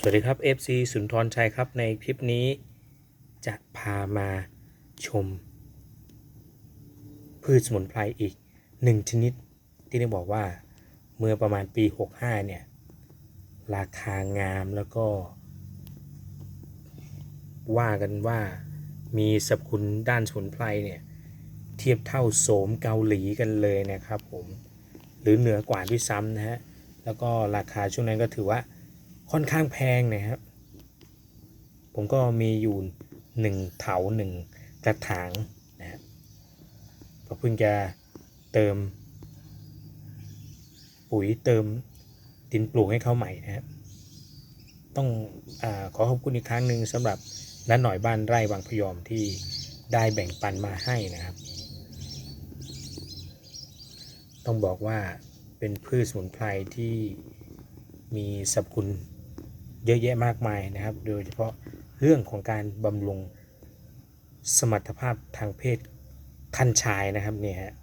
สวัสดีครับ FC สุนทรชัยครับในคลิปนี้จะพามาชม พืชสมุนไพรอีกหนึ่งชนิด ที่ได้บอกว่าเมื่อประมาณปี 65 เนี่ย ราคางามแล้วก็ ว่ากันว่ามีสรรพคุณด้านสมุนไพรเนี่ย เทียบเท่าโสมเกาหลีกันเลยนะครับผม หรือเหนือกว่าด้วยซ้ำนะฮะ แล้วก็ราคาช่วงนั้นก็ถือว่า ค่อนข้างแพงนะครับ ผมก็มีอยู่หนึ่งเถาหนึ่งกระถางนะฮะก็เพิ่งจะเติม ปุ๋ยเติมดินปลูกให้เขาใหม่นะครับต้องอขอขอบคุณอีกครั้งหนึ่งสำหรับน้าหน่อยบ้านไร่บางพยอมที่ได้แบ่งปันมาให้นะครับ ต้องบอกว่าเป็นพืชสมุนไพรที่มีสรรพคุณ เยอะแยะมากมายนะครับ โดยเฉพาะเรื่องของการบำรุงสมรรถภาพทางเพศท่านชายนะครับเนี่ยฮะ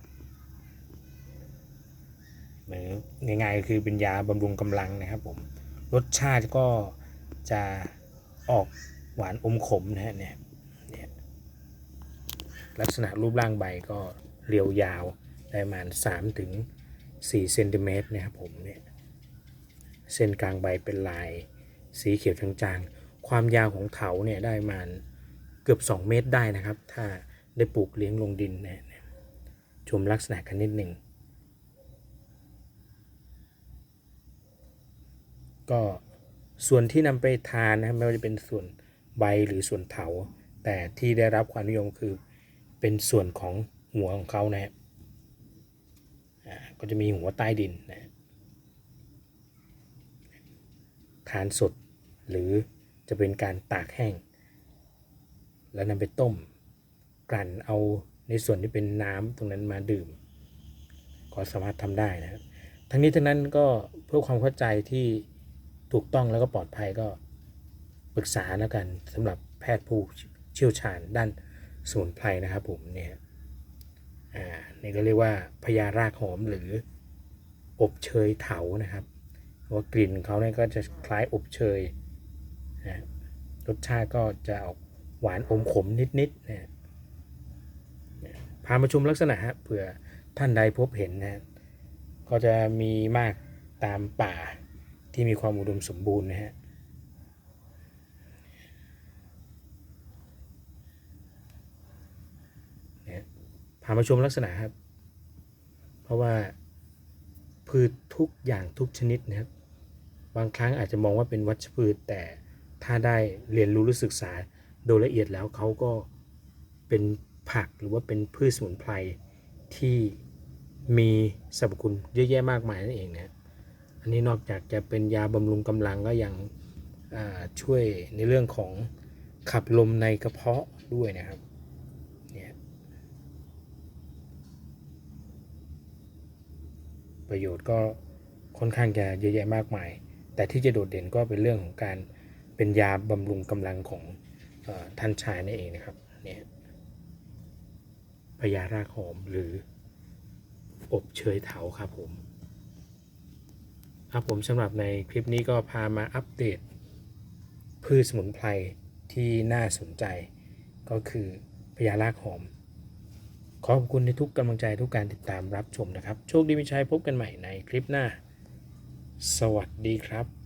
หรือง่ายๆก็คือเป็นยาบำรุงกำลังนะครับผมรสชาติก็จะออกหวานอมขมนะฮะเนี่ยเนี่ยลักษณะรูปร่างใบก็เรียวยาวได้ประมาณ3ถึง4เซนติเมตรนะครับผมเนี่ยเส้นกลางใบเป็นลาย สีเขียวจางๆ ความยาวของเถาเนี่ยได้มาเกือบ 2 เมตรได้นะครับ ถ้าได้ปลูกเลี้ยงลงดินเนี่ยชมลักษณะกันนิดหนึ่ง ก็ส่วนที่นำไปทานนะไม่ว่าจะเป็นส่วนใบหรือส่วนเถา แต่ที่ได้รับความนิยมคือเป็นส่วนของหัวของเขานะฮะอ่าก็จะมีหัวใต้ดินนะทานสด หรือจะเป็นการตากแห้ง แล้วนำไปต้ม กลั่นเอาในส่วนที่เป็นน้ำตรงนั้นมาดื่ม ก็สามารถทำได้นะครับทั้งนี้ทั้งนั้นก็เพื่อความเข้าใจที่ถูกต้องแล้วก็ปลอดภัยก็ปรึกษาแล้วกันสำหรับแพทย์ผู้เชี่ยวชาญด้านสมุนไพรนะครับผมเนี่ยอ่านี่ก็เรียกว่าพญารากหอมหรืออบเชยเถานะครับว่ากลิ่นเขาเนี่ยก็จะคล้ายอบเชย นะรสชาติก็จะออกหวานอมขมนิดๆนะพามาชมลักษณะฮะเผื่อท่านใดพบเห็นนะก็จะมีมากตามป่าที่มีความอุดมสมบูรณ์นะฮะพามาชมลักษณะครับ เพราะว่าพืชทุกอย่างทุกชนิดนะครับ บางครั้งอาจจะมองว่าเป็นวัชพืชแต่ ถ้าได้เรียนรู้หรือศึกษาโดยละเอียดแล้วเขาก็เป็นผักหรือว่าเป็นพืชสมุนไพรที่มีสรรพคุณเยอะแยะมากมายนั่นเองนะอันนี้นอกจากจะเป็นยาบำรุงกำลังก็ยังช่วยในเรื่องของขับลมในกระเพาะด้วยนะครับเนี่ยประโยชน์ก็ค่อนข้างจะเยอะแยะมากมาย แต่ที่จะโดดเด่นก็เป็นเรื่องของการ เป็นยาบำรุงกำลังของอท่านชายนั่นเองนะครับเนี่ยพญารากหอมหรืออบเชยเถาครับผมครับผมสำหรับในคลิปนี้ก็พามาอัปเดต พืชสมุนไพรที่น่าสนใจก็คือพญารากหอม ขอขอบคุณในทุกกำลังใจทุกการติดตามรับชมนะครับ โชคดีมีชัยพบกันใหม่ในคลิปหน้า สวัสดีครับ